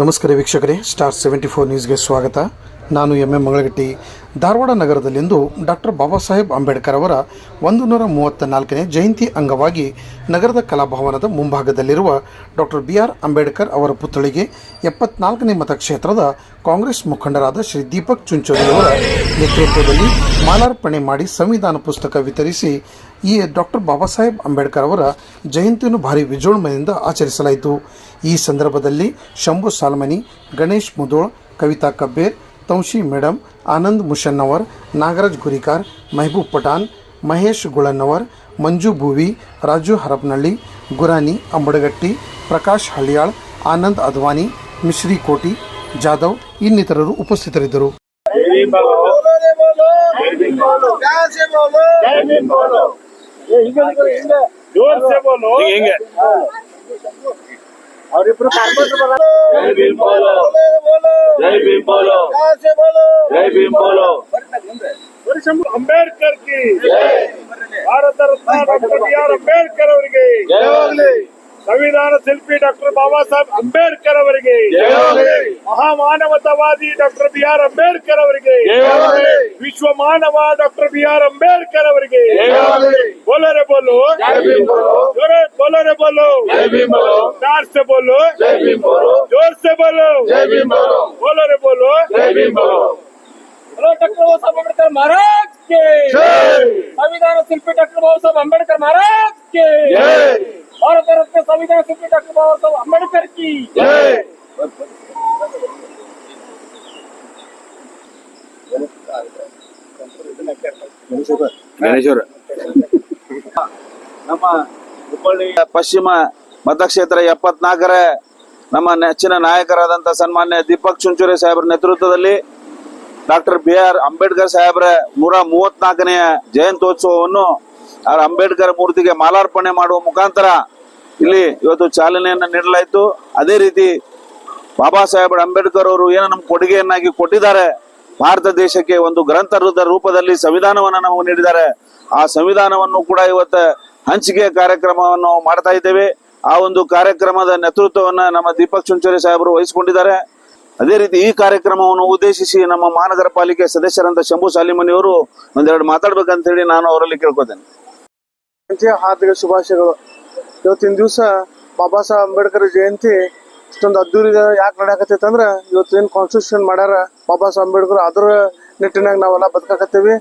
ನಮಸ್ಕಾರ ವೀಕ್ಷಕರೇ. Star seventy four ನ್ಯೂಸ್ಗೆ ಸ್ವಾಗತ. ನಾನು ಎಂ ಎಂ ಮಂಗಳಗಟ್ಟಿ, ಧಾರವಾಡ ನಗರದಲ್ಲಿಂದು ಡಾಕ್ಟರ್ ಬಾಬಾ ಸಾಹೇಬ್ ಅಂಬೇಡ್ಕರ್ ಅವರ ಒಂದು ನೂರ ಮೂವತ್ತ ನಾಲ್ಕನೇ ಜಯಂತಿ ಅಂಗವಾಗಿ ನಗರದ ಕಲಾಭವನದ ಮುಂಭಾಗದಲ್ಲಿರುವ ಡಾಕ್ಟರ್ ಬಿ ಆರ್ ಅಂಬೇಡ್ಕರ್ ಅವರ ಪುತ್ಥಳಿಗೆ ಎಪ್ಪತ್ನಾಲ್ಕನೇ ಮತಕ್ಷೇತ್ರದ ಕಾಂಗ್ರೆಸ್ ಮುಖಂಡರಾದ ಶ್ರೀ ದೀಪಕ್ ಚುಂಚೋಳಿಯವರ ನೇತೃತ್ವದಲ್ಲಿ ಮಾಲಾರ್ಪಣೆ ಮಾಡಿ ಸಂವಿಧಾನ ಪುಸ್ತಕ ವಿತರಿಸಿ ಈ ಡಾಕ್ಟರ್ ಬಾಬಾ ಸಾಹೇಬ್ ಅಂಬೇಡ್ಕರ್ ಅವರ ಜಯಂತಿಯನ್ನು ಭಾರಿ ವಿಜೃಂಭಣೆಯಿಂದ ಆಚರಿಸಲಾಯಿತು. ಈ ಸಂದರ್ಭದಲ್ಲಿ ಶಂಭು ಸಾಲ್ಮನಿ, ಗಣೇಶ್ ಮುದೋಳ್ ಕವಿತಾ ಕಬ್ಬೇರ್ ತೌಶಿ ಮೇಡಮ್ ಆನಂದ್ ಮುಷನ್ನವರ್ ನಾಗರಾಜ್ ಗುರಿಕಾರ್ ಮೆಹಬೂಬ್ ಪಠಾನ್ ಮಹೇಶ್ ಗುಳನ್ನವರ್ ಮಂಜು ಭೂವಿ ರಾಜು ಹರಪನಹಳ್ಳಿ ಗುರಾನಿ ಅಂಬಡಗಟ್ಟಿ ಪ್ರಕಾಶ್ ಹಳಿಯಾಳ್ ಆನಂದ್ ಅದ್ವಾನಿ ಮಿಶ್ರಿ ಕೋಟಿ ಜಾಧವ್ ಇನ್ನಿತರರು ಉಪಸ್ಥಿತರಿದ್ದರು. अंबेडकर संविधान शिल्पी डॉक्टर बाबा साहेब अंबेडकर महामानवतावादी डॉक्टर बी आर अंबेडकर विश्व मानव डॉक्टर बी आर अंबेडकर बोलो रे बोलो। बोलो। बोलो। जोरे बोलो रे बोलो जय भीम बोलो। प्यार से बोलो जय भीम बोलो जोर से बोलो जय भीम बोलो बोलो रे बोलो जय भीम बोलो बोलो डॉक्टर बाबा साहब अम्बेडकर महाराज के संविधान शिल्पी डॉक्टर बाबा साहब अम्बेडकर महाराज के भारत रत्न संविधान शिल्पी डॉक्टर बाबा साहब अम्बेडकर की ಗಣೇಶ್ವರ ನಮ್ಮ ಹುಬ್ಬಳ್ಳಿ ಪಶ್ಚಿಮ ಮತಕ್ಷೇತ್ರ ಎಪ್ಪತ್ನಾಲ್ಕರ ನಮ್ಮ ನೆಚ್ಚಿನ ನಾಯಕರಾದಂತ ಸನ್ಮಾನ್ಯ ದೀಪಕ್ ಚುಂಚುರೆ ಸಾಹೇಬರ ನೇತೃತ್ವದಲ್ಲಿ ಡಾಕ್ಟರ್ ಬಿ ಆರ್ ಅಂಬೇಡ್ಕರ್ ಸಾಹೇಬರ ನೂರ ಮೂವತ್ನಾಲ್ಕನೆಯ ಜಯಂತ್ಯೋತ್ಸವವನ್ನು ಅವರ ಅಂಬೇಡ್ಕರ್ ಮೂರ್ತಿಗೆ ಮಾಲಾರ್ಪಣೆ ಮಾಡುವ ಮುಖಾಂತರ ಇಲ್ಲಿ ಇವತ್ತು ಚಾಲನೆಯನ್ನು ನೀಡಲಾಯಿತು. ಅದೇ ರೀತಿ ಬಾಬಾ ಸಾಹೇಬ್ ಅಂಬೇಡ್ಕರ್ ಅವರು ಏನು ನಮ್ಮ ಕೊಡುಗೆಯನ್ನಾಗಿ ಕೊಟ್ಟಿದ್ದಾರೆ. ಭಾರತ ದೇಶಕ್ಕೆ ಒಂದು ಗ್ರಂಥದ ರೂಪದಲ್ಲಿ ಸಂವಿಧಾನವನ್ನು ನಮಗೆ ನೀಡಿದ್ದಾರೆ. ಆ ಸಂವಿಧಾನವನ್ನು ಕೂಡ ಇವತ್ತು ಹಂಚಿಕೆ ಕಾರ್ಯಕ್ರಮವನ್ನು ಮಾಡ್ತಾ ಇದ್ದೇವೆ. ಆ ಒಂದು ಕಾರ್ಯಕ್ರಮದ ನೇತೃತ್ವವನ್ನ ನಮ್ಮ ದೀಪಕ್ ಚುಂಚೋರಿ ಸಾಹೇಬರು ವಹಿಸಿಕೊಂಡಿದ್ದಾರೆ. ಅದೇ ರೀತಿ ಈ ಕಾರ್ಯಕ್ರಮವನ್ನು ಉದ್ದೇಶಿಸಿ ನಮ್ಮ ಮಹಾನಗರ ಪಾಲಿಕೆ ಸದಸ್ಯರಂತ ಶಂಭು ಸಾಲಿಮನಿ ಅವರು ಒಂದೆರಡು ಮಾತಾಡ್ಬೇಕಂತ ಹೇಳಿ ನಾನು ಅವರಲ್ಲಿ ಕೇಳ್ಕೊತೇನೆ. ಹಾರ್ದಿಕ ಶುಭಾಶಯಗಳು. ಇವತ್ತಿನ ದಿವಸ ಬಾಬಾ ಸಾಹೇಬ್ ಅಂಬೇಡ್ಕರ್ ಜಯಂತಿ ಇಷ್ಟೊಂದು ಅದ್ದೂರಿ ಯಾಕೆ ನಡೆಯಕತ್ತೈತೆ ಅಂದ್ರೆ ಇವತ್ತು ಏನು ಕಾನ್ಸ್ಟಿಟ್ಯೂಷನ್ ಮಾಡ್ಯಾರ ಬಾಬಾ ಸಾಹೇಬ್ ಅಂಬೇಡ್ಕರ್ ಅದ್ರ ನಿಟ್ಟಿನಾಗ ನಾವೆಲ್ಲ ಬದುಕಾಕತ್ತೀವಿ.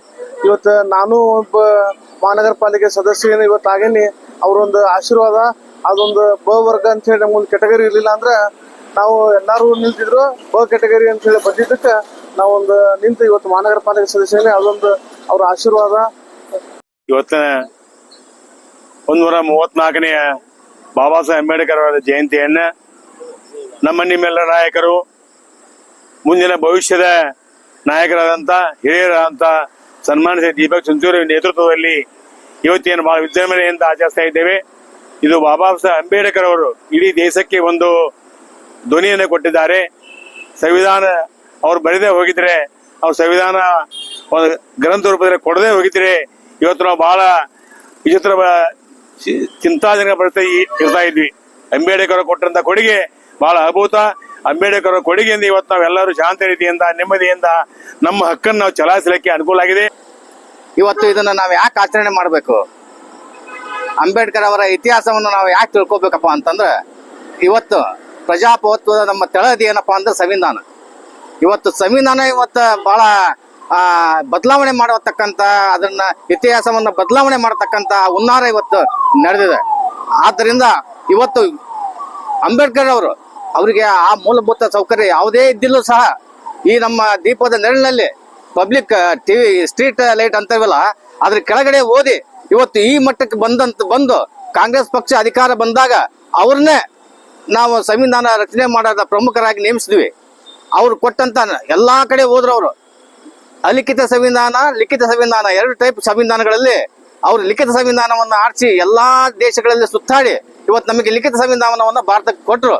ಇವತ್ತು ನಾನು ಒಬ್ಬ ಮಹಾನಗರ ಪಾಲಿಕೆ ಸದಸ್ಯನ ಇವತ್ತು ಆಗೇನಿ, ಅವ್ರೊಂದು ಆಶೀರ್ವಾದ, ಅದೊಂದು ಬ ವರ್ಗ ಅಂತ ಹೇಳಿ ನಮ್ಗೊಂದು ಕೆಟಗರಿ ಇರಲಿಲ್ಲ ಅಂದ್ರೆ ನಾವು ಎಲ್ಲಾರು ನಿಲ್ತಿದ್ರು ಬ ಕೆಟಗರಿ ಅಂತ ಹೇಳಿ ಬಂದಿದ್ದಕ್ಕೆ ನಾವೊಂದು ನಿಂತು ಇವತ್ತು ಮಹಾನಗರ ಪಾಲಿಕೆ ಸದಸ್ಯನೇ ಅದೊಂದು ಅವ್ರ ಆಶೀರ್ವಾದ. ಇವತ್ತಿನ ಒಂದೂರ ಮೂವತ್ನಾಲ್ಕನೆಯ ಬಾಬಾ ಸಾಹೇಬ್ ಅಂಬೇಡ್ಕರ್ ಅವರ ಜಯಂತಿಯನ್ನ ನಮ್ಮ ನಿಮ್ಮೆಲ್ಲ ನಾಯಕರು, ಮುಂದಿನ ಭವಿಷ್ಯದ ನಾಯಕರಾದಂತ ಹಿರಿಯರಾದಂತ ಸನ್ಮಾನಿತ ದೀಪಕ್ ಚುಂಚೂರಿ ನೇತೃತ್ವದಲ್ಲಿ ಯುವತಿಯನ್ನು ಬಹಳ ವಿಜೃಂಭಣೆಯಿಂದ ಆಚರಿಸ್ತಾ ಇದ್ದೇವೆ. ಇದು ಬಾಬಾ ಸಾಹೇಬ್ ಅಂಬೇಡ್ಕರ್ ಅವರು ಇಡೀ ದೇಶಕ್ಕೆ ಒಂದು ಧ್ವನಿಯನ್ನು ಕೊಟ್ಟಿದ್ದಾರೆ. ಸಂವಿಧಾನ ಅವ್ರು ಬರೆದೇ ಹೋಗಿದ್ರೆ, ಅವ್ರ ಸಂವಿಧಾನ ಒಂದು ಗ್ರಂಥ ರೂಪದಲ್ಲಿ ಕೊಡದೇ ಹೋಗಿದ್ರೆ, ಇವತ್ತು ನಾವು ಬಹಳ ವಿಚಿತ್ರ ಚಿಂತಾಜನಕ ಪಡ್ತಾ ಇರ್ತಾ ಇದ್ವಿ. ಅಂಬೇಡ್ಕರ್ ಕೊಟ್ಟಂತ ಕೊಡುಗೆ ಬಹಳ ಅದ್ಭುತ. ಅಂಬೇಡ್ಕರ್ ಅವರ ಕೊಡುಗೆಯಿಂದ ಇವತ್ತು ನಾವೆಲ್ಲರೂ ಶಾಂತ ರೀತಿಯಿಂದ, ನೆಮ್ಮದಿಯಿಂದ ನಮ್ಮ ಹಕ್ಕನ್ನು ನಾವು ಚಲಾಯಿಸಲಿಕ್ಕೆ ಅನುಕೂಲ ಆಗಿದೆ. ಇವತ್ತು ಇದನ್ನ ನಾವು ಯಾಕೆ ಆಚರಣೆ ಮಾಡಬೇಕು? ಅಂಬೇಡ್ಕರ್ ಅವರ ಇತಿಹಾಸವನ್ನು ನಾವು ಯಾಕೆ ತಿಳ್ಕೊಬೇಕಪ್ಪ ಅಂತಂದ್ರೆ, ಇವತ್ತು ಪ್ರಜಾಪ್ರಭುತ್ವದ ನಮ್ಮ ತೆಳದಿ ಏನಪ್ಪಾ ಅಂದ್ರೆ ಸಂವಿಧಾನ. ಇವತ್ತು ಸಂವಿಧಾನ ಇವತ್ತು ಬಹಳ ಬದಲಾವಣೆ ಮಾಡತಕ್ಕಂತ, ಅದನ್ನ ಇತಿಹಾಸವನ್ನು ಬದಲಾವಣೆ ಮಾಡತಕ್ಕಂತ ಹುನ್ನಾರ ಇವತ್ತು ನಡೆದಿದೆ. ಆದ್ದರಿಂದ ಇವತ್ತು ಅಂಬೇಡ್ಕರ್ ಅವರು ಅವರಿಗೆ ಆ ಮೂಲಭೂತ ಸೌಕರ್ಯ ಯಾವುದೇ ಇದ್ದಿಲ್ಲೂ ಸಹ ಈ ನಮ್ಮ ದೀಪದ ನೆರಳಿನಲ್ಲಿ ಪಬ್ಲಿಕ್ ಟಿವಿ ಸ್ಟ್ರೀಟ್ ಲೈಟ್ ಅಂತವಲ್ಲ, ಅದ್ರ ಕೆಳಗಡೆ ಓದಿ ಇವತ್ತು ಈ ಮಟ್ಟಕ್ಕೆ ಬಂದಂತ, ಬಂದು ಕಾಂಗ್ರೆಸ್ ಪಕ್ಷ ಅಧಿಕಾರ ಬಂದಾಗ ಅವ್ರನ್ನೇ ನಾವು ಸಂವಿಧಾನ ರಚನೆ ಮಾಡೋದ ಪ್ರಮುಖರಾಗಿ ನೇಮಿಸಿದ್ವಿ. ಅವ್ರು ಕೊಟ್ಟಂತ ಎಲ್ಲಾ ಕಡೆ ಹೋದ್ರು ಅವರು. ಅಲಿಖಿತ ಸಂವಿಧಾನ, ಲಿಖಿತ ಸಂವಿಧಾನ, ಎರಡು ಟೈಪ್ ಸಂವಿಧಾನಗಳಲ್ಲಿ ಅವರು ಲಿಖಿತ ಸಂವಿಧಾನವನ್ನ ಆರಿಸಿ ಎಲ್ಲಾ ದೇಶಗಳಲ್ಲಿ ಸುತ್ತಾಡಿ ಇವತ್ತು ನಮಗೆ ಲಿಖಿತ ಸಂವಿಧಾನವನ್ನ ಭಾರತಕ್ಕೆ ಕೊಟ್ಟರು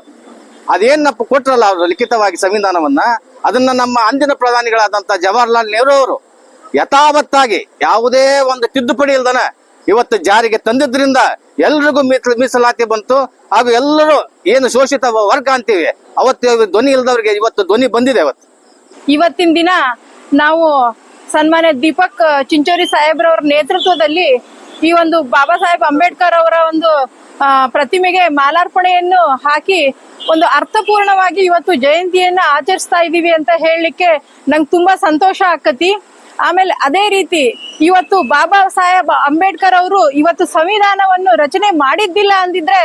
ಅದೇನಪ್ಪ ಕೊಟ್ರಲ್ಲ ಅವರು ಲಿಖಿತವಾಗಿ ಸಂವಿಧಾನವನ್ನ? ಅದನ್ನ ನಮ್ಮ ಅಂದಿನ ಪ್ರಧಾನಿಗಳಾದಂತ ಜವಾಹರ್ಲಾಲ್ ನೆಹರು ಅವರು ಯಥಾವತ್ತಾಗಿ ಯಾವುದೇ ಒಂದು ತಿದ್ದುಪಡಿ ಇಲ್ದನ ಇವತ್ತು ಜಾರಿಗೆ ತಂದಿದ್ರಿಂದ ಎಲ್ರಿಗೂ ಮೀಸಲು ಮೀಸಲಾತಿ ಬಂತು. ಹಾಗೂ ಎಲ್ಲರೂ ಏನು ಶೋಷಿತ ವರ್ಗ ಅಂತೀವಿ, ಅವತ್ತು ಧ್ವನಿ ಇಲ್ದವ್ರಿಗೆ ಇವತ್ತು ಧ್ವನಿ ಬಂದಿದೆ ಇವತ್ತು ಇವತ್ತಿನ ದಿನ ನಾವು ಸನ್ಮಾನ್ಯ ದೀಪಕ್ ಚಿಂಚೋರಿ ಸಾಹೇಬ್ರವ್ರ ನೇತೃತ್ವದಲ್ಲಿ ಈ ಒಂದು ಬಾಬಾ ಸಾಹೇಬ್ ಅಂಬೇಡ್ಕರ್ ಅವರ ಒಂದು ಪ್ರತಿಮೆಗೆ ಮಾಲಾರ್ಪಣೆಯನ್ನು ಹಾಕಿ ಒಂದು ಅರ್ಥಪೂರ್ಣವಾಗಿ ಇವತ್ತು ಜಯಂತಿಯನ್ನ ಆಚರಿಸ್ತಾ ಇದ್ದೀವಿ ಅಂತ ಹೇಳಲಿಕ್ಕೆ ನಂಗೆ ತುಂಬಾ ಸಂತೋಷ ಆಕತಿ. ಆಮೇಲೆ ಅದೇ ರೀತಿ ಇವತ್ತು ಬಾಬಾ ಸಾಹೇಬ್ ಅಂಬೇಡ್ಕರ್ ಅವರು ಇವತ್ತು ಸಂವಿಧಾನವನ್ನು ರಚನೆ ಮಾಡಿದ್ದಿಲ್ಲ ಅಂದಿದ್ರೆ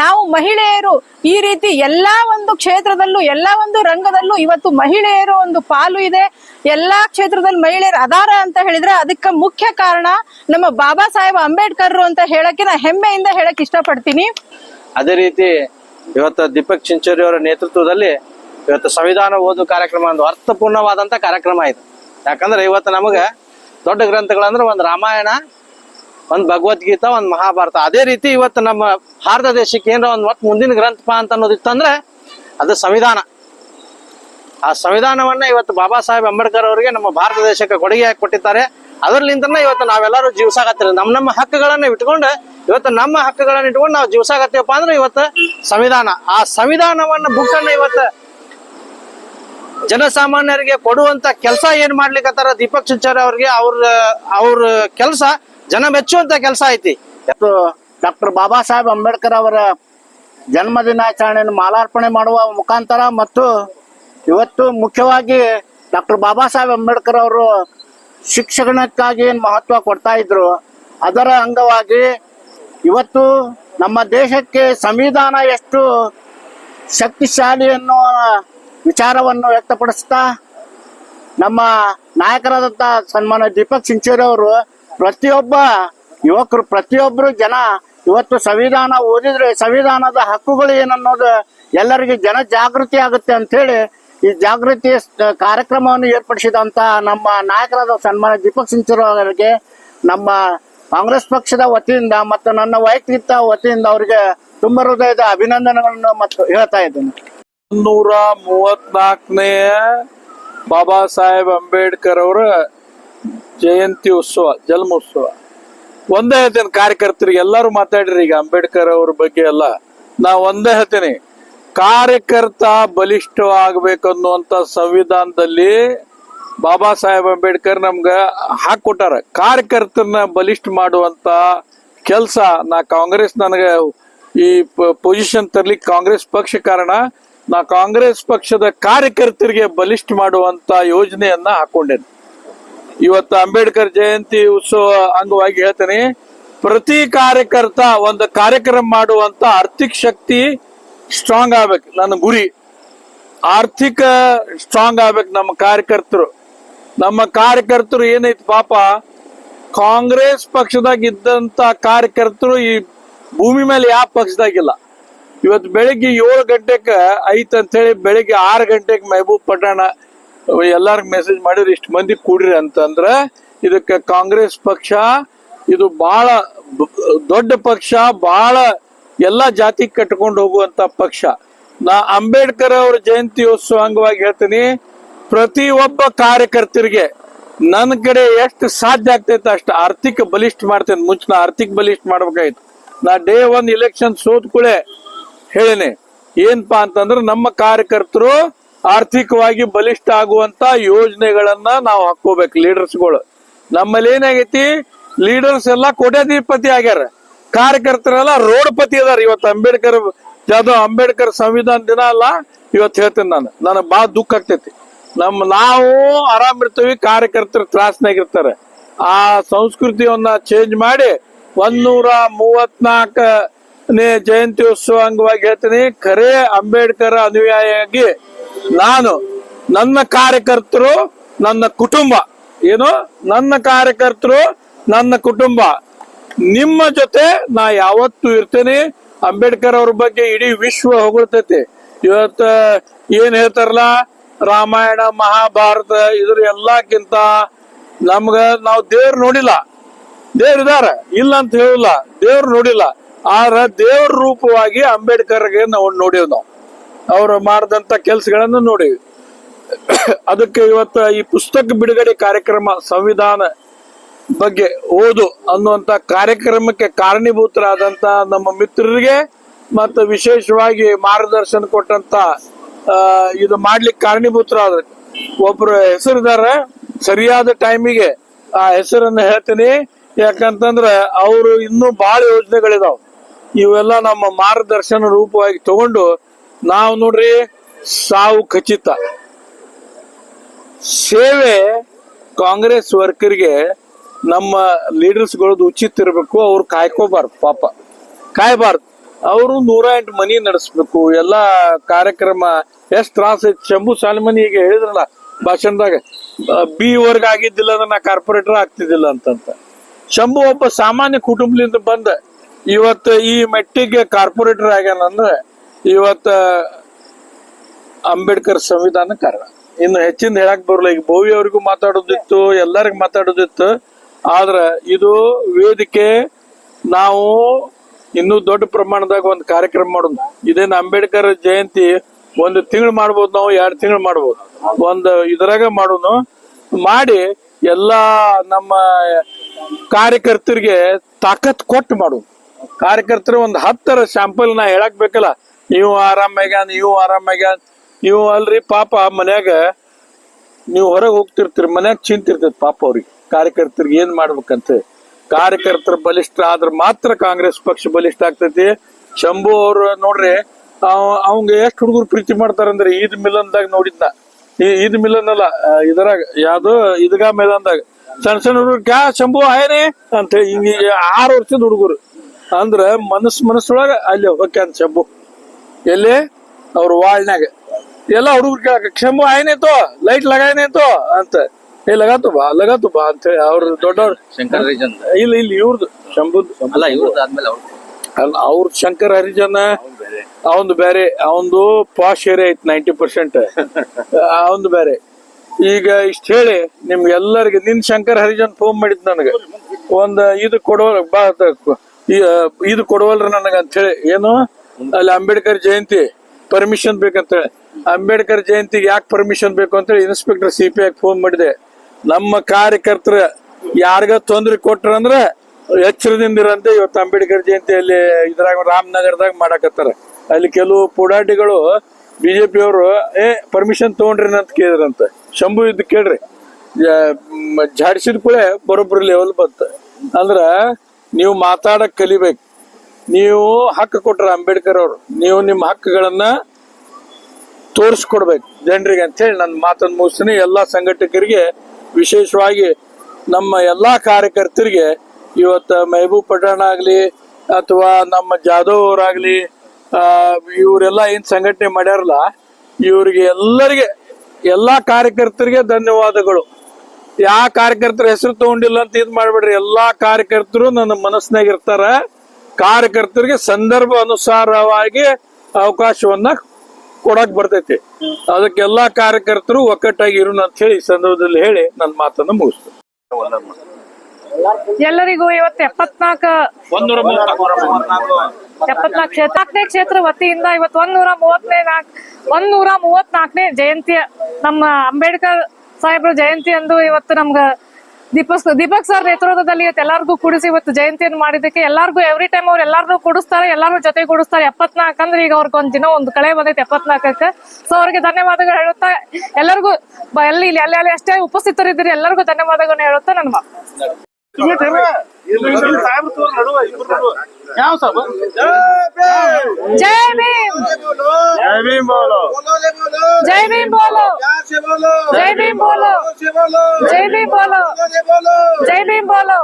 ನಾವು ಮಹಿಳೆಯರು ಈ ರೀತಿ ಎಲ್ಲಾ ಒಂದು ಕ್ಷೇತ್ರದಲ್ಲೂ, ಎಲ್ಲಾ ಒಂದು ರಂಗದಲ್ಲೂ ಇವತ್ತು ಮಹಿಳೆಯರು ಒಂದು ಪಾಲು ಇದೆ. ಎಲ್ಲಾ ಕ್ಷೇತ್ರದಲ್ಲಿ ಮಹಿಳೆಯರು ಅದಾರ ಅಂತ ಹೇಳಿದ್ರೆ ಅದಕ್ಕೆ ಮುಖ್ಯ ಕಾರಣ ನಮ್ಮ ಬಾಬಾ ಸಾಹೇಬ್ ಅಂಬೇಡ್ಕರ್ ಅಂತ ಹೇಳಕ್ಕೆ ನಾ ಹೆಮ್ಮೆಯಿಂದ ಹೇಳಕ್ ಇಷ್ಟಪಡ್ತೀನಿ. ಅದೇ ರೀತಿ ಇವತ್ತು ದೀಪಕ್ ಚಿಂಚೋರಿ ಅವರ ನೇತೃತ್ವದಲ್ಲಿ ಇವತ್ತು ಸಂವಿಧಾನ ಓದು ಕಾರ್ಯಕ್ರಮ ಒಂದು ಅರ್ಥಪೂರ್ಣವಾದಂಥ ಕಾರ್ಯಕ್ರಮ ಇದು ಯಾಕಂದ್ರೆ ಇವತ್ತು ನಮಗೆ ದೊಡ್ಡ ಗ್ರಂಥಗಳಂದ್ರೆ ಒಂದು ರಾಮಾಯಣ, ಒಂದು ಭಗವದ್ಗೀತಾ, ಒಂದು ಮಹಾಭಾರತ. ಅದೇ ರೀತಿ ಇವತ್ತು ನಮ್ಮ ಭಾರತ ದೇಶಕ್ಕೆ ಏನಾರ ಒಂದು ಒಟ್ಟು ಮುಂದಿನ ಗ್ರಂಥಪ ಅಂತ ಅನ್ನೋದಿತ್ತಂದ್ರೆ ಅದು ಸಂವಿಧಾನ. ಆ ಸಂವಿಧಾನವನ್ನ ಇವತ್ತು ಬಾಬಾ ಸಾಹೇಬ್ ಅಂಬೇಡ್ಕರ್ ಅವರಿಗೆ ನಮ್ಮ ಭಾರತ ದೇಶಕ್ಕೆ ಕೊಡುಗೆಯಾಗಿ ಕೊಟ್ಟಿದ್ದಾರೆ ಅದರ್ಲಿಂದನೇ ಇವತ್ತು ನಾವೆಲ್ಲರೂ ಜೀವಸಾಗತ್ತೀರಿ. ನಮ್ಮ ನಮ್ಮ ಹಕ್ಕುಗಳನ್ನ ಇಟ್ಕೊಂಡು ಇವತ್ತು ನಮ್ಮ ಹಕ್ಕುಗಳನ್ನ ಇಟ್ಕೊಂಡು ನಾವು ಜೀವಸಾಗತ್ತೀವಪ್ಪ ಅಂದ್ರೆ ಇವತ್ತು ಸಂವಿಧಾನ. ಆ ಸಂವಿಧಾನವನ್ನ ಬುಕ್ಕನ್ನ ಇವತ್ತು ಜನಸಾಮಾನ್ಯರಿಗೆ ಕೊಡುವಂತ ಕೆಲಸ ಏನ್ ಮಾಡ್ಲಿಕ್ಕತ್ತಾರ ದೀಪಕ್ ಚಿಂಚಾರಿ ಅವ್ರಿಗೆ, ಅವ್ರ ಅವ್ರ ಕೆಲಸ ಜನ ಮೆಚ್ಚುವಂತ ಕೆಲಸ ಐತಿ. ಡಾಕ್ಟರ್ ಬಾಬಾ ಸಾಹೇಬ್ ಅಂಬೇಡ್ಕರ್ ಅವರ ಜನ್ಮ ದಿನಾಚರಣೆಯನ್ನು ಮಾಲಾರ್ಪಣೆ ಮಾಡುವ ಮುಖಾಂತರ ಮತ್ತು ಇವತ್ತು ಮುಖ್ಯವಾಗಿ ಡಾಕ್ಟರ್ ಬಾಬಾ ಸಾಹೇಬ್ ಅಂಬೇಡ್ಕರ್ ಅವರು ಶಿಕ್ಷಣಕ್ಕಾಗಿ ಏನು ಮಹತ್ವ ಕೊಡ್ತಾ ಇದ್ರು, ಅದರ ಅಂಗವಾಗಿ ಇವತ್ತು ನಮ್ಮ ದೇಶಕ್ಕೆ ಸಂವಿಧಾನ ಎಷ್ಟು ಶಕ್ತಿಶಾಲಿ ಅನ್ನೋ ವಿಚಾರವನ್ನು ವ್ಯಕ್ತಪಡಿಸ್ತಾ, ನಮ್ಮ ನಾಯಕರಾದಂಥ ಸನ್ಮಾನ ದೀಪಕ್ ಸಿಂಚೂರಿ ಅವರು ಪ್ರತಿಯೊಬ್ಬ ಯುವಕರು ಪ್ರತಿಯೊಬ್ಬರು ಜನ ಇವತ್ತು ಸಂವಿಧಾನ ಓದಿದ್ರೆ ಸಂವಿಧಾನದ ಹಕ್ಕುಗಳು ಏನನ್ನೋದು ಎಲ್ಲರಿಗೆ ಜನ ಜಾಗೃತಿ ಆಗುತ್ತೆ ಅಂತ ಹೇಳಿ ಈ ಜಾಗೃತಿ ಕಾರ್ಯಕ್ರಮವನ್ನು ಏರ್ಪಡಿಸಿದಂತ ನಮ್ಮ ನಾಯಕರಾದ ಸನ್ಮಾನ ದೀಪಕ್ ಸಿಂಚೇರಿ ಅವರಿಗೆ, ನಮ್ಮ ಕಾಂಗ್ರೆಸ್ ಪಕ್ಷದ ವತಿಯಿಂದ ಮತ್ತು ನನ್ನ ವೈಯಕ್ತಿಕ ವತಿಯಿಂದ ಅವರಿಗೆ ತುಂಬ ಹೃದಯದ ಅಭಿನಂದನೆಗಳನ್ನು ಮತ್ತು ಹೇಳ್ತಾ ಇದ್ದೇನೆ. ನೂರ ಮೂವತ್ನಾಲ್ಕನೇ ಬಾಬಾ ಸಾಹೇಬ್ ಅಂಬೇಡ್ಕರ್ ಅವರ ಜಯಂತಿ ಉತ್ಸವ ಜನ್ಮೋತ್ಸವ ಒಂದೇ ಹೇಳ್ತೇನೆ ಕಾರ್ಯಕರ್ತರಿಗೆ ಎಲ್ಲರೂ ಮಾತಾಡ್ರಿ ಈಗ ಅಂಬೇಡ್ಕರ್ ಅವ್ರ ಬಗ್ಗೆ ಎಲ್ಲ. ನಾ ಒಂದೇ ಹೇಳ್ತೇನೆ. ಕಾರ್ಯಕರ್ತ ಬಲಿಷ್ಠವಾಗಬೇಕನ್ನುವಂತ ಸಂವಿಧಾನದಲ್ಲಿ ಬಾಬಾ ಸಾಹೇಬ್ ಅಂಬೇಡ್ಕರ್ ನಮ್ಗ ಹಾಕೊಟ್ಟಾರ. ಕಾರ್ಯಕರ್ತರನ್ನ ಬಲಿಷ್ಠ ಮಾಡುವಂತ ಕೆಲಸ ನಾ ಕಾಂಗ್ರೆಸ್ ನನಗ ಈ ಪೊಸಿಷನ್ ತರ್ಲಿಕ್ಕೆ ಕಾಂಗ್ರೆಸ್ ಪಕ್ಷ ಕಾರಣ, ನಾ ಕಾಂಗ್ರೆಸ್ ಪಕ್ಷದ ಕಾರ್ಯಕರ್ತರಿಗೆ ಬಲಿಷ್ಠ ಮಾಡುವಂತ ಯೋಜನೆಯನ್ನ ಹಾಕೊಂಡೇನೆ. ಇವತ್ತು ಅಂಬೇಡ್ಕರ್ ಜಯಂತಿ ಉತ್ಸವ ಅಂಗವಾಗಿ ಹೇಳ್ತೇನೆ, ಪ್ರತಿ ಕಾರ್ಯಕರ್ತ ಒಂದು ಕಾರ್ಯಕ್ರಮ ಮಾಡುವಂತ ಆರ್ಥಿಕ ಶಕ್ತಿ ಸ್ಟ್ರಾಂಗ್ ಆಗ್ಬೇಕು. ನನ್ನ ಗುರಿ. ಆರ್ಥಿಕ ಸ್ಟ್ರಾಂಗ್ ಆಗ್ಬೇಕು ನಮ್ಮ ಕಾರ್ಯಕರ್ತರು. ನಮ್ಮ ಕಾರ್ಯಕರ್ತರು ಏನೈತಿ ಪಾಪ? ಕಾಂಗ್ರೆಸ್ ಪಕ್ಷದಾಗ ಇದ್ದಂತ ಕಾರ್ಯಕರ್ತರು ಈ ಭೂಮಿ ಮೇಲೆ ಯಾವ ಪಕ್ಷದಾಗಿಲ್ಲ ಇವತ್ತು ಬೆಳಿಗ್ಗೆ ಏಳು ಗಂಟೆಗೆ ಐತ್ ಅಂತ ಹೇಳಿ ಬೆಳಿಗ್ಗೆ ಆರು ಗಂಟೆಗೆ ಮೆಹಬೂಬ್ ಪಟ್ಟಣ ಎಲ್ಲಾರ್ಗ ಮೆಸೇಜ್ ಮಾಡಿದ್ರೆ, ಇಷ್ಟು ಮಂದಿ ಕೂಡ್ರಿ ಅಂತಂದ್ರೆ ಇದಕ್ಕೆ ಕಾಂಗ್ರೆಸ್ ಪಕ್ಷ ಇದು ಬಹಳ ದೊಡ್ಡ ಪಕ್ಷ ಬಹಳ ಎಲ್ಲಾ ಜಾತಿ ಕಟ್ಕೊಂಡು ಹೋಗುವಂತ ಪಕ್ಷ. ನಾ ಅಂಬೇಡ್ಕರ್ ಅವರ ಉತ್ಸವ ಅಂಗವಾಗಿ ಹೇಳ್ತೀನಿ, ಪ್ರತಿ ಒಬ್ಬ ಕಾರ್ಯಕರ್ತರಿಗೆ ನನ್ನ ಕಡೆ ಎಷ್ಟು ಸಾಧ್ಯ ಆಗ್ತೈತೆ ಅಷ್ಟು ಆರ್ಥಿಕ ಬಲಿಷ್ಠ ಮಾಡ್ತೇನೆ. ಮುಂಚೆ ಆರ್ಥಿಕ ಬಲಿಷ್ಠ ಮಾಡ್ಬೇಕಾಯ್ತು. ನಾ ಡೇ ಒನ್ ಇಲೆಕ್ಷನ್ ಸೋತ್ ಕೂಳೆ ಹೇಳಿನಿ. ಏನ್ಪಾ ಅಂತಂದ್ರೆ ನಮ್ಮ ಕಾರ್ಯಕರ್ತರು ಆರ್ಥಿಕವಾಗಿ ಬಲಿಷ್ಠ ಆಗುವಂತ ಯೋಜನೆಗಳನ್ನ ನಾವು ಹಾಕೋಬೇಕು ಲೀಡರ್ಸ್ಗಳು ನಮ್ಮಲ್ಲಿ ಏನಾಗೈತಿ ಲೀಡರ್ಸ್ ಎಲ್ಲ ಕೋಟ್ಯಾಧಿಪತಿ ಆಗ್ಯಾರ. ಕಾರ್ಯಕರ್ತರೆಲ್ಲ ರೋಡ್ಪತಿ ಅದಾರ. ಇವತ್ತು ಅಂಬೇಡ್ಕರ್ ಯಾವ್ದೋ ಅಂಬೇಡ್ಕರ್ ಸಂವಿಧಾನ ದಿನ ಅಲ್ಲ, ಇವತ್ತು ಹೇಳ್ತೇನೆ ನಾನು. ನನಗೆ ಬಹಳ ದುಃಖ ಆಗ್ತೈತಿ. ನಮ್ಮ ನಾವು ಆರಾಮ್ ಇರ್ತೀವಿ, ಕಾರ್ಯಕರ್ತರು ತ್ರಾಸ್ನಾಗಿರ್ತಾರೆ. ಆ ಸಂಸ್ಕೃತಿಯನ್ನ ಚೇಂಜ್ ಮಾಡಿ ಒಂದೂರ ಮೂವತ್ನಾಲ್ಕನೇ ಜಯಂತಿ ಉತ್ಸವ ಅಂಗವಾಗಿ ಹೇಳ್ತೀನಿ. ಕರೆ ಅಂಬೇಡ್ಕರ್ ಅನುಯಾಯಿಯಾಗಿ ನಾನು, ನನ್ನ ಕಾರ್ಯಕರ್ತರು ನನ್ನ ಕುಟುಂಬ. ಏನು? ನನ್ನ ಕಾರ್ಯಕರ್ತರು ನನ್ನ ಕುಟುಂಬ. ನಿಮ್ಮ ಜೊತೆ ನಾ ಯಾವತ್ತೂ ಇರ್ತೇನೆ. ಅಂಬೇಡ್ಕರ್ ಅವ್ರ ಬಗ್ಗೆ ಇಡೀ ವಿಶ್ವ ಹೊಗಳ್ತೈತಿ. ಇವತ್ತ ಏನ್ ಹೇಳ್ತಾರಲ್ಲ, ರಾಮಾಯಣ, ಮಹಾಭಾರತ ಇದ್ರ ಎಲ್ಲಕ್ಕಿಂತ ನಮ್ಗ ನಾವು ದೇವ್ರ ನೋಡಿಲ್ಲ. ದೇವ್ರ ಇದಾರ. ಇಲ್ಲ ಅಂತ ಹೇಳಿಲ್ಲ. ದೇವ್ರ ನೋಡಿಲ್ಲ. ಆದ್ರ ದೇವ್ರ ರೂಪವಾಗಿ ಅಂಬೇಡ್ಕರ್ಗೆ ನಾವು ನೋಡಿವ್ ನಾವು. ಅವ್ರು ಮಾಡಿದಂತ ಕೆಲ್ಸಗಳನ್ನ ನೋಡಿವಿ. ಅದಕ್ಕೆ ಇವತ್ತ ಈ ಪುಸ್ತಕ ಬಿಡುಗಡೆ ಕಾರ್ಯಕ್ರಮ ಸಂವಿಧಾನ ಬಗ್ಗೆ ಓದು ಅನ್ನುವಂತ ಕಾರ್ಯಕ್ರಮಕ್ಕೆ ಕಾರಣೀಭೂತರಾದಂತ ನಮ್ಮ ಮಿತ್ರರಿಗೆ ಮತ್ತು ವಿಶೇಷವಾಗಿ ಮಾರ್ಗದರ್ಶನ ಕೊಟ್ಟಂತ ಇದು ಮಾಡ್ಲಿಕ್ಕೆ ಕಾರಣೀಭೂತರಾದ ಒಬ್ರು ಹೆಸರಿದಾರ ಸರಿಯಾದ ಟೈಮಿಗೆ ಆ ಹೆಸರನ್ನು ಹೇಳ್ತೀನಿ. ಯಾಕಂತಂದ್ರೆ ಅವರು ಇನ್ನೂ ಬಹಳ ಯೋಜನೆಗಳಿದಾವ್. ಇವೆಲ್ಲ ನಮ್ಮ ಮಾರ್ಗದರ್ಶನ ರೂಪವಾಗಿ ತಗೊಂಡು ನಾವು ನೋಡ್ರಿ ಸಾವು ಖಚಿತ. ಸೇವೆ ಕಾಂಗ್ರೆಸ್ ವರ್ಕರ್ಗೆ ನಮ್ಮ ಲೀಡರ್ಸ್ಗಳದ್ದು ಉಚಿತ ಇರಬೇಕು, ಅವ್ರು ಕಾಯ್ಕೋಬಾರ್ದು, ಪಾಪ. ಕಾಯ್ಬಾರ್ದು. ಅವರು ನೂರ ಎಂಟು ಮನಿ ನಡೆಸ್ಬೇಕು. ಎಲ್ಲಾ ಕಾರ್ಯಕ್ರಮ ಎಷ್ಟ್ ತ್ರಾಸ ಐತಿ, ಶಂಭು ಸಾಲಮನಿ ಈಗ ಹೇಳಿದ್ರಲ್ಲ ಭಾಷಣದಾಗ ಬಿ ವರ್ಗ ಆಗಿದ್ದಿಲ್ಲ ಅಂದ್ರೆ ನಾ ಕಾರ್ಪೊರೇಟರ್ ಆಗ್ತಿದ್ದಿಲ್ಲ ಅಂತಂತ. ಶಂಭು ಒಬ್ಬ ಸಾಮಾನ್ಯ ಕುಟುಂಬದಿಂದ ಬಂದ, ಇವತ್ತು ಈ ಮೆಟ್ಟಿಗೆ ಕಾರ್ಪೊರೇಟರ್ ಆಗ್ಯಾನಂದ್ರೆ ಇವತ್ತ ಅಂಬೇಡ್ಕರ್ ಸಂವಿಧಾನ ಕಾರಣ. ಇನ್ನು ಹೆಚ್ಚಿನ ಹೇಳಕ್ ಬರಲ್ಲ, ಈಗ ಭೋವಿ ಅವ್ರಿಗೂ ಮಾತಾಡೋದಿತ್ತು, ಎಲ್ಲರಿಗೂ ಮಾತಾಡೋದಿತ್ತು. ಆದ್ರ ಇದು ವೇದಿಕೆ ನಾವು ಇನ್ನೂ ದೊಡ್ಡ ಪ್ರಮಾಣದಾಗ ಒಂದು ಕಾರ್ಯಕ್ರಮ ಮಾಡೋದು ಇದೇನು ಅಂಬೇಡ್ಕರ್ ಜಯಂತಿ ಒಂದು ತಿಂಗಳು ಮಾಡ್ಬೋದು ನಾವು, ಎರಡು ತಿಂಗಳು ಮಾಡ್ಬೋದು. ಒಂದು ಇದ್ರಾಗ ಮಾಡೋನು. ಮಾಡಿ ಎಲ್ಲಾ ನಮ್ಮ ಕಾರ್ಯಕರ್ತರಿಗೆ ತಾಕತ್ ಕೊಟ್ಟು ಮಾಡು. ಕಾರ್ಯಕರ್ತರು ಒಂದು ಹತ್ತರ ಶಾಂಪಲ್ ನಾ ಹೇಳಕ್ ಬೇಕಲ್ಲ. ನೀವು ಆರಾಮಾಗ್ಯಾನ್ ನೀವು ಆರಾಮಾಗ್ಯಾನ್ ನೀವು ಅಲ್ರಿ ಪಾಪ ಮನ್ಯಾಗ ನೀವು ಹೊರಗೆ ಹೋಗ್ತಿರ್ತೀರಿ, ಮನ್ಯಾಗ ಚಿಂತಿರ್ತೈತಿ ಪಾಪ ಅವ್ರಿಗೆ. ಕಾರ್ಯಕರ್ತರಿಗೆ ಏನ್ ಮಾಡ್ಬೇಕಂತ? ಕಾರ್ಯಕರ್ತರು ಬಲಿಷ್ಠ ಆದ್ರೆ ಮಾತ್ರ ಕಾಂಗ್ರೆಸ್ ಪಕ್ಷ ಬಲಿಷ್ಠ ಆಗ್ತೈತಿ. ಶಂಭು ಅವರು ನೋಡ್ರಿ, ಅವ- ಅವಂಗ ಎಷ್ಟ್ ಹುಡುಗರು ಪ್ರೀತಿ ಮಾಡ್ತಾರಂದ್ರೆ ಈದ್ ಮಿಲನ್ದಾಗ ನೋಡಿದ್ನ. ಈದ್ ಮಿಲನ್ ಅಲ್ಲ ಇದರಾಗ ಯಾವ್ದು ಈದ್ಗಾ ಮೇಲನ್ದಾಗ ಸಣ್ಣ ಸಣ್ಣ ಹುಡುಗರು, ಕ್ಯಾ ಶಂಭು, ಆಯ್ನೆ? ಅಂತ ಹೇಳಿ ಹಿಂಗ ಆರು ವರ್ಷದ ಹುಡುಗರು. ಅಂದ್ರ ಮನಸ್ ಮನಸ್ಸೊಳಗ ಅಲ್ಲಿ ಹೋಗ್ಯಾನ ಶಂಭು. ಎಲ್ಲಿ? ಅವ್ರ ವಾಳ್ನ್ಯಾಗ. ಎಲ್ಲ ಹುಡುಗರು ಕೇಳಕ, ಶಂಭು ಆಯ್ನೇತೋ ಲೈಟ್ ಲಗಾಯ್ನೇತೋ ಅಂತ. ಏ ಲಗಾತು ಬಾ ಲಗಾತು ಬಾ ಅಂತ ಹೇಳಿ ಅವ್ರ ದೊಡ್ಡವ್ರು. ಶಂಕರ್ ಹರಿಜನ್. ಇಲ್ಲ ಇಲ್ಲಿ ಇವ್ರದ್ದು ಶಂಭುದ್ ಅಲ್ಲ ಇವ್ರದ್ದು ಆದ್ಮೇಲೆ ಅವ್ರು ಅಲ್ಲ ಅವ್ರ ಶಂಕರ್ ಹರಿಜನ ಅವಂದು ಬೇರೆ ಅವಂದು ಪಾಶ್ ಏರಿಯಾ ಐತಿ ನೈಂಟಿ ಪರ್ಸೆಂಟ್ ಅವಂದು ಬೇರೆ. ಈಗ ಇಷ್ಟ ಹೇಳಿ ನಿಮ್ಗೆ ಎಲ್ಲರಿಗೆ ನಿನ್ ಶಂಕರ್ ಹರಿಜನ್ ಫೋನ್ ಮಾಡಿದ್ ನನಗೆ. ಒಂದ್ ಇದು ಕೊಡೋ ಬಾ ಇದು ಕೊಡುವಲ್ರ ನನಗ ಅಂತ ಹೇಳಿ. ಏನು? ಅಲ್ಲಿ ಅಂಬೇಡ್ಕರ್ ಜಯಂತಿ ಪರ್ಮಿಷನ್ ಬೇಕಂತ ಹೇಳಿ. ಅಂಬೇಡ್ಕರ್ ಜಯಂತಿಗೆ ಯಾಕೆ ಪರ್ಮಿಷನ್ ಬೇಕು ಅಂತ ಹೇಳಿ ಇನ್ಸ್ಪೆಕ್ಟರ್ ಸಿ ಪಿ ಫೋನ್ ಮಾಡಿದೆ. ನಮ್ಮ ಕಾರ್ಯಕರ್ತರ ಯಾರಿಗ ತೊಂದರೆ ಕೊಟ್ರಂದ್ರ ಎಚ್ಚರದಿಂದ ಇರಂತೆ ಇವತ್ತು ಅಂಬೇಡ್ಕರ್ ಜಯಂತಿಯಲ್ಲಿ ಇದ್ರಾಗ ರಾಮನಗರದಾಗ ಮಾಡಾಕತ್ತಾರ. ಅಲ್ಲಿ ಕೆಲವು ಪುಡಾಟಿಗಳು ಬಿಜೆಪಿ ಅವರು, ಏ ಪರ್ಮಿಷನ್ ತಗೊಂಡ್ರಿ ಅಂತ ಕೇಳಿದ್ರಂತ. ಶಂಭು ಇದ್ದು ಕೇಳ್ರಿ. ಜಾಡಿಸಿದ ಕೂಡ ಬರೋಬ್ಬರ ಲೆವೆಲ್ ಬಂತ. ಅಂದ್ರ ನೀವು ಮಾತಾಡಕ್ ಕಲಿಬೇಕು. ನೀವು ಹಕ್ಕು ಕೊಟ್ರ ಅಂಬೇಡ್ಕರ್ ಅವರು. ನೀವು ನಿಮ್ಮ ಹಕ್ಕುಗಳನ್ನ ತೋರಿಸ್ಕೊಡ್ಬೇಕು. ಜನರಿಗೆ ಅಂತ ಹೇಳಿ ನನ್ನ ಮಾತನ್ನು ಮುಗಿಸ್ತೀನಿ. ಎಲ್ಲಾ ಸಂಘಟಕರಿಗೆ ವಿಶೇಷವಾಗಿ ನಮ್ಮ ಎಲ್ಲಾ ಕಾರ್ಯಕರ್ತರಿಗೆ ಇವತ್ತು ಮೆಹಬೂಬ್ ಪಠಾಣ ಆಗ್ಲಿ ಅಥವಾ ನಮ್ಮ ಜಾಧವ್ ಅವರಾಗ್ಲಿ ಇವರೆಲ್ಲ ಏನು ಸಂಘಟನೆ ಮಾಡ್ಯಾರಲ್ಲ, ಇವರಿಗೆ ಎಲ್ಲರಿಗೆ, ಎಲ್ಲಾ ಕಾರ್ಯಕರ್ತರಿಗೆ ಧನ್ಯವಾದಗಳು. ಯಾವ ಕಾರ್ಯಕರ್ತರ ಹೆಸರು ತಗೊಂಡಿಲ್ಲ ಅಂತ ಇದು ಮಾಡ್ಬೇಡ್ರಿ, ಎಲ್ಲಾ ಕಾರ್ಯಕರ್ತರು ನನ್ನ ಮನಸ್ಸಿನಾಗ ಇರ್ತಾರ. ಕಾರ್ಯಕರ್ತರಿಗೆ ಸಂದರ್ಭ ಅನುಸಾರವಾಗಿ ಅವಕಾಶವನ್ನ ಕೊಡಕ್ ಬರ್ತೈತಿ. ಅದಕ್ಕೆಲ್ಲಾ ಕಾರ್ಯಕರ್ತರು ಒಕ್ಕಟ್ಟಾಗಿ ಇರು ಅಂತ ಹೇಳಿ ಈ ಸಂದರ್ಭದಲ್ಲಿ ಹೇಳಿ ನನ್ನ ಮಾತನ್ನ ಮುಗಿಸ್ತು ಎಲ್ಲರಿಗೂ ಇವತ್ತು ಎಪ್ಪತ್ನಾಲ್ಕ ಎಪ್ಪತ್ನಾಲ್ಕು ಕ್ಷೇತ್ರ ನಾಲ್ಕನೇ ಕ್ಷೇತ್ರ ವತಿಯಿಂದ ಇವತ್ತು ಒಂದೂರ ಮೂವತ್ತನೇ ನಾಲ್ಕು ಒಂದೂರ ಮೂವತ್ನಾಲ್ಕನೇ ಜಯಂತಿ. ನಮ್ಮ ಅಂಬೇಡ್ಕರ್ ಸಾಹೇಬ್ರ ಜಯಂತಿ ಅಂದು ಇವತ್ತು ನಮ್ಗ ದೀಪಕ್ ದೀಪಕ್ ಸರ್ ನೇತೃತ್ವದಲ್ಲಿ ಇವತ್ತು ಎಲ್ಲಾರ್ಗೂ ಕೂಡಿಸಿ ಇವತ್ತು ಜಯಂತಿಯನ್ನು ಮಾಡಿದ್ದಕ್ಕೆ ಎಲ್ಲಾರ್ಗೂ ಎವ್ರಿ ಟೈಮ್ ಅವ್ರು ಎಲ್ಲಾರ್ಗೂ ಕೂಡಿಸ್ತಾರೆ ಎಲ್ಲಾರು ಜೊತೆ ಕೂಡಿಸ್ತಾರೆ. ಎಪ್ಪತ್ನಾಲ್ಕು ಅಂದ್ರೆ ಈಗ ಅವ್ರಿಗೆ ಒಂದ್ ದಿನ ಒಂದು ಕಳೆ ಬಂದೈತೆ ಎಪ್ಪತ್ನಾಲ್ಕಕ್ಕೆ. ಸೊ ಅವ್ರಿಗೆ ಧನ್ಯವಾದಗಳು ಹೇಳುತ್ತಾ, ಎಲ್ಲರಿಗೂ ಎಲ್ಲಿ ಅಲ್ಲಿ ಅಲ್ಲಿ ಅಷ್ಟೇ ಉಪಸ್ಥಿತರಿದ್ದೀರಿ, ಎಲ್ಲರಿಗೂ ಧನ್ಯವಾದಗಳನ್ನು ಹೇಳುತ್ತಾ ನನ್ನ ಜೈ ಭೀಮ್ ಜೈ ಭೀಮ್ ಬೋಲೋ ಜೈ ಭೀಮ್ ಬೋಲೋ ಜೈ ಭೀಮ್ ಬೋಲೋ ಜೈ ಭೀಮ್ ಬೋಲೋ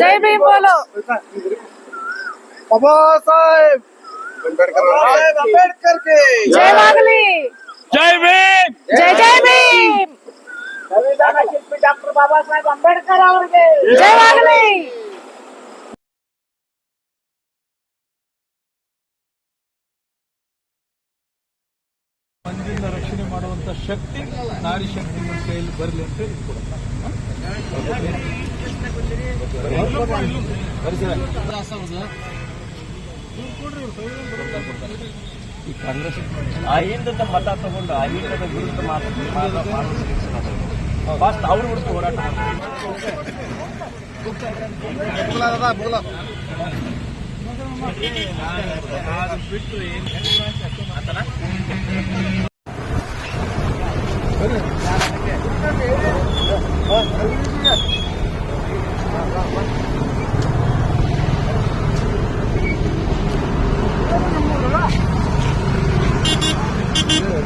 ಜೈ ಭೀಮ್ ಬೋಲೋ ಬಾಬಾ ಸಾಹೇಬ್ ಅಂಬೇಡ್ಕರ್ ಕೆ ಜಯವಾಗಲಿ ಜೈ ಭೀಮ್ ಜೈ ಜೈ ಭೀಮ್ ಡಾಕ್ಟರ್ ಬಾಬಾ ಸಾಹೇಬ್ ಅಂಬೇಡ್ಕರ್ ಅವರಿಗೆ ಜಯವಾಗಲಿ ಮಂದಿಯಿಂದ ರಕ್ಷಣೆ ಮಾಡುವಂತ ಶಕ್ತಿ ನಾರಿ ಶಕ್ತಿ ನಮ್ಮ ಕೈಯಲ್ಲಿ ಬರಲಿ ಅಂತ ಹೇಳಿ ಅಹಿಂದದ ಮತ ತಗೊಂಡು ಅಹಿಂದದ ವಿರುದ್ಧ ಮಾತು ಫಾಸ್ಟ್ ಅವರು ಬಿಡ್ತು ಹೋರಾಟ ಬಿಟ್ಟು